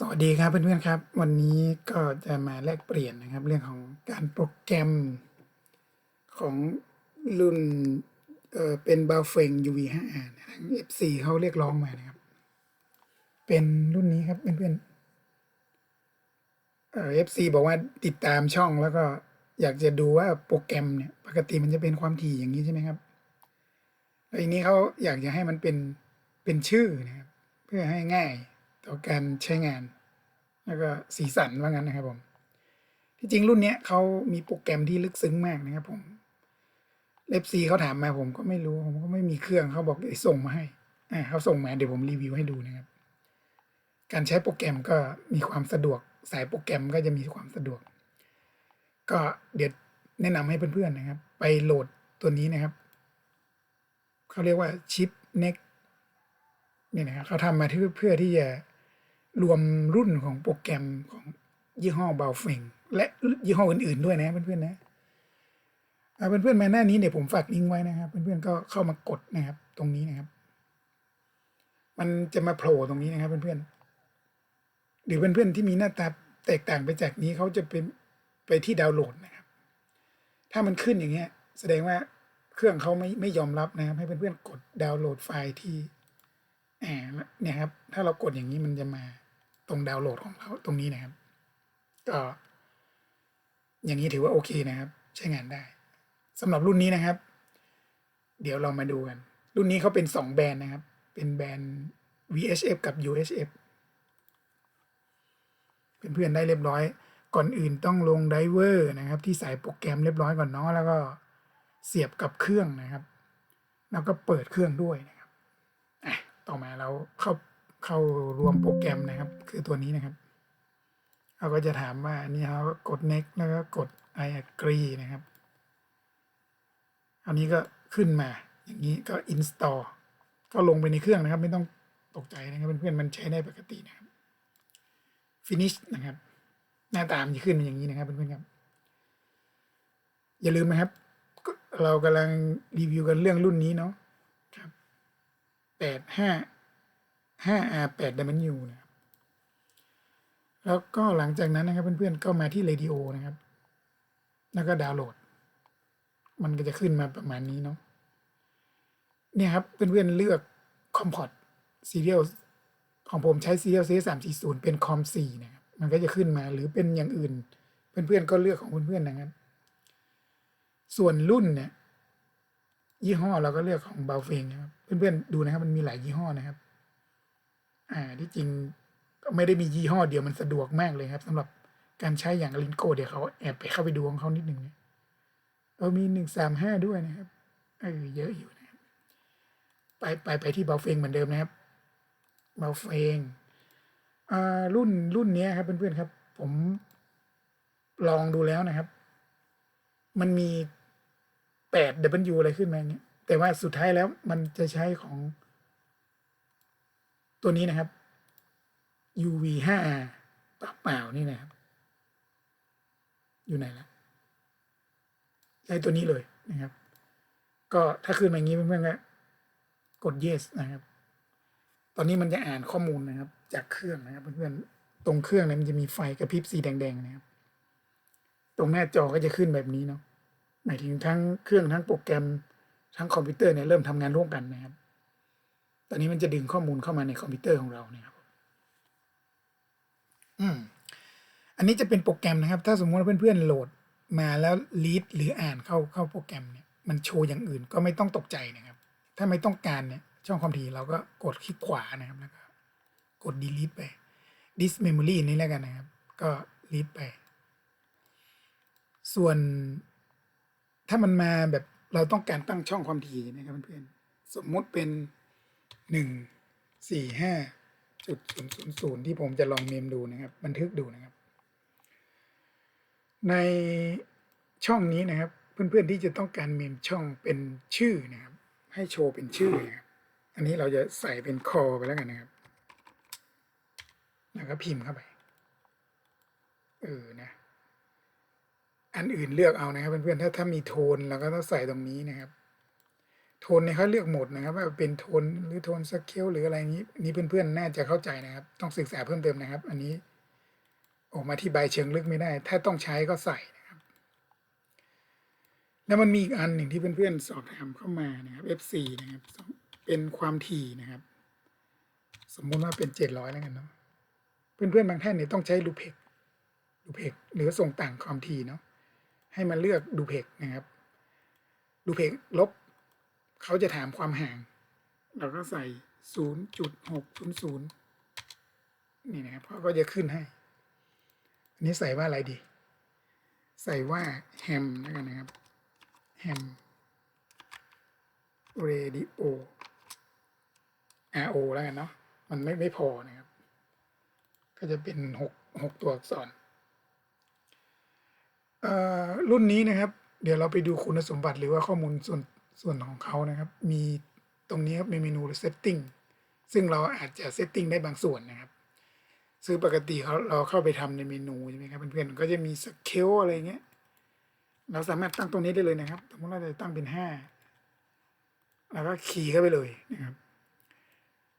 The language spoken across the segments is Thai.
สวัสดีครับเพื่อนๆครับ วันนี้ก็จะมาแลกเปลี่ยนนะครับ เรื่องของการโปรแกรมของรุ่นเออเป็นบาเฟง UV5R ทาง FC เขาเรียกร้องมานะครับ เป็นรุ่นนี้ครับเพื่อนๆเอ่อ FC บอกว่าติดตามช่องแล้วก็อยากจะดูว่าโปรแกรมเนี่ย ปกติมันจะเป็นความถี่อย่างนี้ใช่ไหมครับแล้วทีนี้เขาอยากจะให้มันเป็นเป็นชื่อนะครับ เพื่อให้ง่าย ต่อการใช้งาน แล้วก็สีสันว่างั้นนะครับผม ที่จริงรุ่นเนี้ยเขามีโปรแกรมที่ลึกซึ้งมากนะครับผมเล็บซีเขาถามมาผมก็ไม่รู้ผมก็ไม่มีเครื่องเขาบอกส่งมาให้อ่าเขาส่งมาเดี๋ยวผมรีวิวให้ดูนะครับ การใช้โปรแกรมก็มีความสะดวก สายโปรแกรมก็จะมีความสะดวก ก็เดี๋ยวแนะนำให้เพื่อนๆนะครับ ไปโหลดตัวนี้นะครับเขาเรียกว่าชิปเน็กเนี่ยนะครับเขาทำมาที่อเพื่อที่จะ รวมรุ่นของโปรแกรมของยี่ห้อบาเฟงและยี่ห้ออื่น ๆ ด้วยนะเพื่อนๆนะอ่าเพื่อนๆมาหน้านี้เนี่ยผมฝากลิงก์ไว้นะครับ เพื่อนๆก็เข้ามากดนะครับ ตรงนี้นะครับ มันจะมาโผล่ตรงนี้นะครับ เพื่อนๆหรือเพื่อนๆที่มีหน้าตาแตกต่างไปจากนี้เขาจะเป็นไปที่ดาวน์โหลดนะครับ ถ้ามันขึ้นอย่างเงี้ย แสดงว่าเครื่องเขาไม่ไม่ยอมรับนะครับ ให้เพื่อนๆกดดาวน์โหลดไฟล์ที่อ่าเนี่ยครับ ถ้าเรากดอย่างนี้มันจะมา ตรงดาวน์โหลดของเราตรงนี้นะครับ ก็อย่างนี้ถือว่าโอเคนะครับ ใช้งานได้สำหรับรุ่นนี้นะครับ เดี๋ยวเรามาดูกัน รุ่นนี้เขาเป็นสองแบรนด์นะครับ เป็นแบรนด์ VHF กับ UHF เป็นเพื่อนได้เรียบร้อย ก่อนอื่นต้องลงไดเวอร์นะครับ ที่ใส่โปรแกรมเรียบร้อยก่อนเนาะแล้วก็เสียบกับเครื่องนะครับ แล้วก็เปิดเครื่องด้วยนะครับต่อมาเราเข้า เข้ารวมโปรแกรมนะครับ คือตัวนี้นะครับเราก็จะถามว่าอันนี่เรากด next แล้วก็กด I agree นะครับ อันนี้ก็ขึ้นมา อย่างนี้ก็ install ก็ลงไปในเครื่องนะครับ ไม่ต้องตกใจนะครับเพื่อนๆมันใช้ได้ปกตินะครับ finish นะครับ หน้าตามจะขึ้นเป็นอย่างนี้นะครับเพื่อนๆครับ อย่าลืมนะครับ เรากำลังรีวิวกันเรื่องรุ่นนี้เนาะครับแปดห้า ห้า R แปด W นะครับแล้วก็หลังจากนั้นนะครับเพื่อนๆก็มาที่ Radio นะครับ แล้วก็ดาวน์โหลด มันก็จะขึ้นมาประมาณนี้เนาะเนี่ยครับเพื่อนๆเลือก Comport Serial ของผมใช้ Serial C 3 4 0เป็น Com 4นะครับ มันก็จะขึ้นมาหรือเป็นอย่างอื่น เพื่อนๆ ก็เลือกของเพื่อนๆนะครับ ส่วนรุ่นเนี่ยยี่ห้อเราก็เลือกของเบลเฟงนะครับ เพื่อนๆ ดูนะครับ มันมีหลายยี่ห้อนะครับ อ่าที่จริงก็ไม่ได้มียี่ห้อเดียวมันสะดวกมากเลยครับสำหรับการใช้อย่างลินโกเดี๋ยวเขาแอบไปเข้าไปดูของเขานิดหนึ่งนะเออมีหนึ่งสามห้าด้วยนะครับเออเยอะอยู่นะครับ ไปไปไปที่เบลเฟงเหมือนเดิมนะครับเบลเฟงอ่ารุ่นรุ่นเนี้ยครับเพื่อนๆครับ ผมลองดูแล้วนะครับ มันมีแปด W อะไรขึ้นมาเนี่ยแต่ว่าสุดท้ายแล้วมันจะใช้ของ ตัวนี้นะครับ UV 5 R เปล่านี่นะครับ อยู่ไหนละใช้ตัวนี้เลยนะครับ ก็ถ้าขึ้นมาอย่างนี้เพื่อนๆก็กด yes นะครับ ตอนนี้มันจะอ่านข้อมูลนะครับ จากเครื่องนะครับเพื่อนๆตรงเครื่องเนี่ยมันจะมีไฟกระพริบสีแดงๆนะครับ ตรงหน้าจอก็จะขึ้นแบบนี้เนาะหมายถึงทั้งเครื่องทั้งโปรแกรมทั้งคอมพิวเตอร์เนี่ยเริ่มทำงานร่วมกันนะครับ ตอนนี้มันจะดึงข้อมูลเข้ามาในคอมพิวเตอร์ของเราเนี่ยครับอืมอันนี้จะเป็นโปรแกรมนะครับ ถ้าสมมติว่าเพื่อนๆโหลดมาแล้วลีดหรืออ่านเข้าเข้าโปรแกรมเนี่ยมันโชว์อย่างอื่นก็ไม่ต้องตกใจนะครับ ถ้าไม่ต้องการเนี่ยช่องความถี่เราก็กดคลิกขวานะครับแล้วก็กด delete ไป this memory นี่แล้วกันนะครับ ก็ delete ไป ส่วนถ้ามันมาแบบเราต้องการตั้งช่องความถี่นะครับเพื่อนๆสมมุติเป็น หนึ่งสี่ห้าจุดศูนย์ศูนย์ศูนย์ที่ผมจะลองเมมดูนะครับ บันทึกดูนะครับ ในช่องนี้นะครับ เพื่อนๆที่จะต้องการเมมช่องเป็นชื่อนะครับ ให้โชว์เป็นชื่อนะครับอันนี้เราจะใส่เป็นคอไปแล้วกันนะครับ แล้วก็พิมพ์เข้าไป เออนะ อันอื่นเลือกเอานะครับเพื่อนๆ ถ้าถ้ามีโทนเราก็ต้องใส่ตรงนี้นะครับ โทนเนี่ยเขาเลือกโหมดนะครับ ว่าเป็นโทนหรือโทนสเกลหรืออะไรนี้นี่เพื่อนๆ น่าจะเข้าใจนะครับ ต้องศึกษาเพิ่มเติมนะครับ อันนี้ออกมาที่ใบเชิงลึกไม่ได้ ถ้าต้องใช้ก็ใส่นะครับ แล้วมันมีอีกอันหนึ่งที่เพื่อนๆสอบถามเข้ามานะครับ F4 นะครับ เป็นความถี่นะครับ สมมุติว่าเป็นเจ็ดร้อยแล้วกันเนาะเพื่อนๆบางท่านเนี่ยต้องใช้ลูเพกลูเพกหรือส่งต่างความถี่เนาะให้มาเลือกดูเพกนะครับ ดูเพกลบ เขาจะถามความห่าง เราก็ใส่ศูนย์จุดหกศูนย์ศูนย์นี่นะครับเขาก็จะขึ้นให้ อันนี้ใส่ว่าอะไรดี ใส่ว่าแฮมแล้วกันนะครับแฮมเรดิโอ RO แล้วกันเนาะ มันไม่ไม่พอนะครับ ก็จะเป็นหกหกตัวอักษรเอ่อรุ่นนี้นะครับ เดี๋ยวเราไปดูคุณสมบัติหรือว่าข้อมูลส่วน ส่วนของเขานะครับ มีตรงนี้ครับมีเมนู setting ซึ่งเราอาจจะ setting ได้บางส่วนนะครับซึ่งปกติเขาเราเข้าไปทำในเมนูใช่ไหมครับเพื่อนๆก็จะมีสเกลอะไรเงี้ยเราสามารถตั้งตรงนี้ได้เลยนะครับ สมมติเราจะตั้งเป็นห้าแล้วก็คีย์เข้าไปเลยนะครับ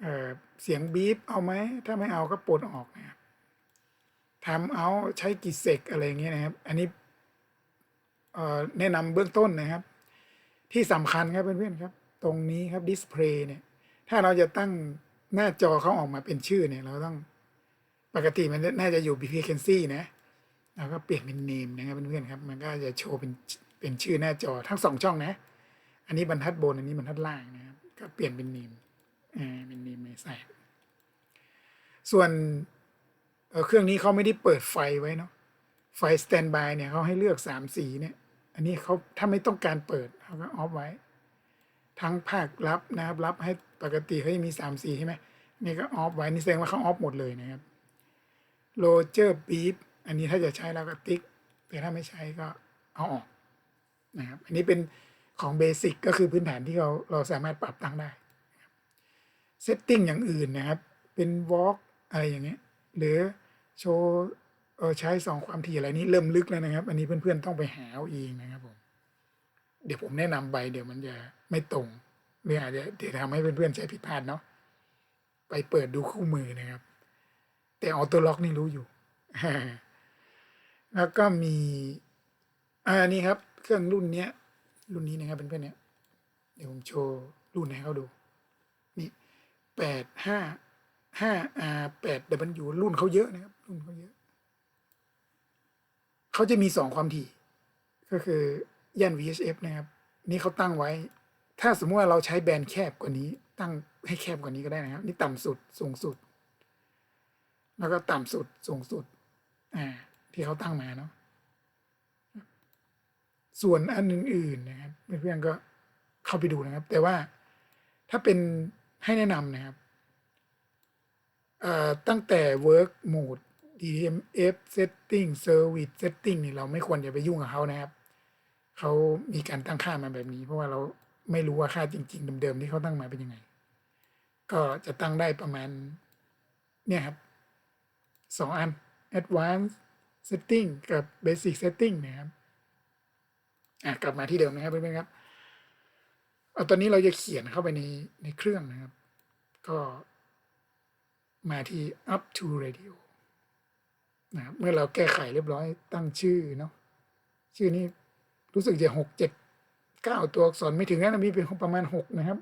เออเสียงบีบเอาไหม ถ้าไม่เอาก็ปลดออกนะครับทำเอาใช้กี่เซกอะไรเงี้ยนะครับ อันนี้เอ่อแนะนำเบื้องต้นนะครับ ที่สำคัญครับเพื่อนๆครับ ตรงนี้ครับดิสเพลย์เนี่ย ถ้าเราจะตั้งหน้าจอเขาออกมาเป็นชื่อเนี่ย เราต้องปกติมันน่าจะอยู่ vacancy นะเราก็เปลี่ยนเป็น name นะครับเพื่อนๆครับ มันก็จะโชว์เป็นเป็นชื่อหน้าจอทั้งสองช่องนะ อันนี้บรรทัดบนอันนี้บรรทัดล่างนะครับ ก็เปลี่ยนเป็น name อ่าเป็น name ไม่ใส่ส่วนเเครื่องนี้เขาไม่ได้เปิดไฟไว้เนาะไฟสแตนบายเนี่ยเขาให้เลือกสามสีเนี่ย อันนี้เขาถ้าไม่ต้องการเปิด เขาก็ออฟไว้ ทั้งภาครับนะครับรับให้ปกติเขาจะมีสามสีใช่ไหมนี่ก็ออฟไว้นี่แสดงว่าเขาออฟหมดเลยนะครับโรเจอร์บีฟอันนี้ถ้าจะใช้เราก็ติ๊ก แต่ถ้าไม่ใช้ก็เอาออกนะครับอันนี้เป็นของเบสิกก็คือพื้นฐานที่เราเราสามารถปรับตั้งได้เซตติ้งอย่างอื่นนะครับ เป็นวอล์กอะไรอย่างเงี้ยหรือโชว์ใช้สองความถี่อะไรนี้เริ่มลึกแล้วนะครับ อันนี้เพื่อนๆต้องไปหาเอาเองนะครับผม เดี๋ยวผมแนะนำไปเดี๋ยวมันจะไม่ตรงหรืออาจจะเดี๋ยวทำให้เพื่อนๆใช้ผิดพลาดเนาะไปเปิดดูคู่มือนะครับ แต่ออโต้ล็อกนี่รู้อยู่ แล้วก็มีอันนี้ครับ เครื่องรุ่นเนี้ย รุ่นนี้นะครับเพื่อนๆเนี่ยเดี๋ยวผมโชว์รุ่นให้เขาดู นี่แปดห้าห้า R แปด W รุ่นเขาเยอะนะครับ รุ่นเขาเยอะเขาจะมีสองความถี่ ก็คือ ย่าน VHF นะครับ นี่เขาตั้งไว้ ถ้าสมมติว่าเราใช้แบนด์แคบกว่านี้ ตั้งให้แคบกว่านี้ก็ได้นะครับ นี่ต่ำสุดสูงสุด แล้วก็ต่ำสุดสูงสุด อ่า ที่เขาตั้งมาเนาะส่วนอันอื่นๆนะครับเพื่อนๆก็เข้าไปดูนะครับ แต่ว่าถ้าเป็นให้แนะนำนะครับอ่อตั้งแต่ work mode DMF setting service setting นี่เราไม่ควรจะไปยุ่งกับเขานะครับ เขามีการตั้งค่ามาแบบนี้ เพราะว่าเราไม่รู้ว่าค่าจริง ๆ เดิมๆที่เขาตั้งมาเป็นยังไง ก็จะตั้งได้ประมาณ เนี่ยครับสองอัน advanced setting กับ basic setting นะครับอะกลับมาที่เดิมนะครับเพื่อนๆครับเอาตอนนี้เราจะเขียนเข้าไปในในเครื่องนะครับ ก็มาที่ up to radio นะครับเมื่อเราแก้ไขเรียบร้อยตั้งชื่อเนาะชื่อนี้ รู้สึกจะหกเจ็ดเก้าตัวอักษรไม่ถึงนะมีเป็นประมาณหกนะครับ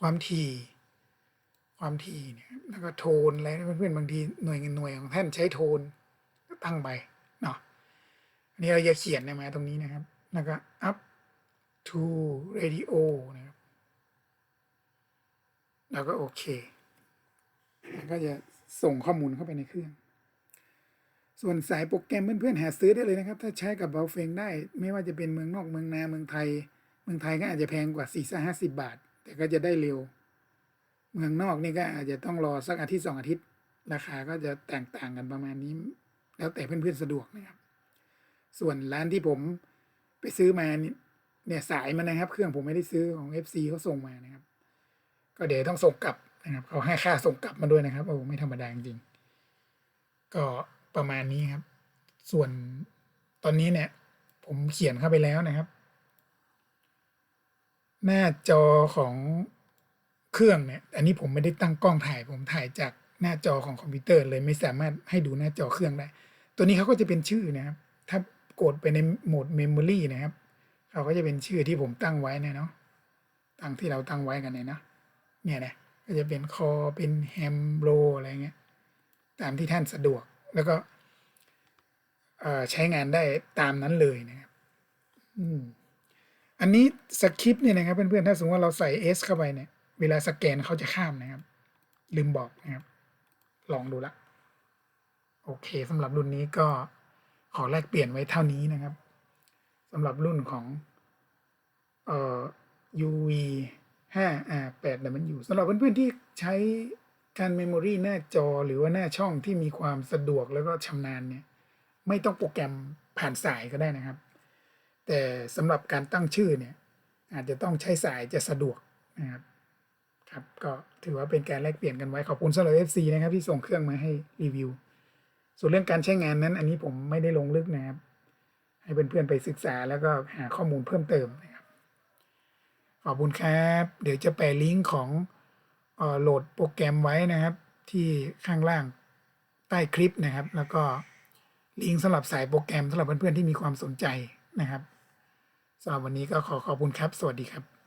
ความถี่ความถี่เนี่ยแล้วก็โทนอะไรนเพื่อนๆบางทีหน่วยเงินหน่วยของท่านใช้โทนก็ตั้งไปเนาะอันนี้เราจะเขียนนมาตรงนี้นะครับ แล้วก็ up to radio นะครับแล้วก็โอเค ก็จะส่งข้อมูลเข้าไปในเครื่อง ส่วนสายโปรแกรมเพื่อนๆหาซื้อได้เลยนะครับ ถ้าใช้กับเบลเฟงได้ ไม่ว่าจะเป็นเมืองนอกเมืองนาเมืองไทย เมืองไทยก็อาจจะแพงกว่าสี่ห้าสิบาท แต่ก็จะได้เร็ว เมืองนอกนี่ก็อาจจะต้องรอสักอาทิตย์สองอาทิตย์ ราคาก็จะแตกต่างกันประมาณนี้ แล้วแต่เพื่อนๆสะดวกนะครับ ส่วนร้านที่ผมไปซื้อมาเนี่ยสายมันนะครับ เครื่องผมไม่ได้ซื้อของ FC เขาส่งมานะครับ ก็เดี๋ยวต้องส่งกลับนะครับเขาให้ค่าส่งกลับมาด้วยนะครับโอ้ไม่ธรรมดาจริงๆก็ ประมาณนี้ครับ ส่วนตอนนี้เนี่ย ผมเขียนเข้าไปแล้วนะครับ หน้าจอของเครื่องเนี่ย อันนี้ผมไม่ได้ตั้งกล้องถ่าย ผมถ่ายจากหน้าจอของคอมพิวเตอร์เลยไม่สามารถให้ดูหน้าจอเครื่องได้ ตัวนี้เขาก็จะเป็นชื่อนะครับ ถ้ากดไปในโหมดเมมโมรีนะครับเขาก็จะเป็นชื่อที่ผมตั้งไว้เนี่ยเนาะตั้งที่เราตั้งไว้กันเนี่ยเนาะเนี่ยนะก็จะเป็นคอเป็นแฮมโบรอะไรเงี้ย ตามที่ท่านสะดวก แล้วก็ใช้งานได้ตามนั้นเลยนะครับอันนี้สคริปต์เนี่ยนะครับเพื่อนๆถ้าสมมติว่าเราใส่ S เข้าไปเนี่ย เวลาสแกนเขาจะข้ามนะครับ ลืมบอกนะครับ ลองดูละ โอเคสำหรับรุ่นนี้ก็ขอแลกเปลี่ยนไว้เท่านี้นะครับสำหรับรุ่นของเอ่อ UV 5 R 8 W สำหรับเพื่อนๆที่ใช้ การเมมโมรีหน้าจอหรือว่าหน้าช่องที่มีความสะดวกแล้วก็ชำนาญเนี่ยไม่ต้องโปรแกรมผ่านสายก็ได้นะครับ แต่สำหรับการตั้งชื่อเนี่ยอาจจะต้องใช้สายจะสะดวกนะครับครับก็ถือว่าเป็นการแลกเปลี่ยนกันไว้ขอบคุณสำหรับ FC นะครับที่ส่งเครื่องมาให้รีวิว ส่วนเรื่องการใช้งานนั้น อันนี้ผมไม่ได้ลงลึกนะครับ ให้เพื่อนๆไปศึกษาแล้วก็หาข้อมูลเพิ่มเติมนะครับขอบคุณครับ เดี๋ยวจะแปะลิงก์ของ โหลดโปรแกรมไว้นะครับ ที่ข้างล่างใต้คลิปนะครับ แล้วก็ลิงก์สำหรับสายโปรแกรมสำหรับเพื่อนๆที่มีความสนใจนะครับสำหรับวันนี้ก็ขอขอบคุณครับ สวัสดีครับ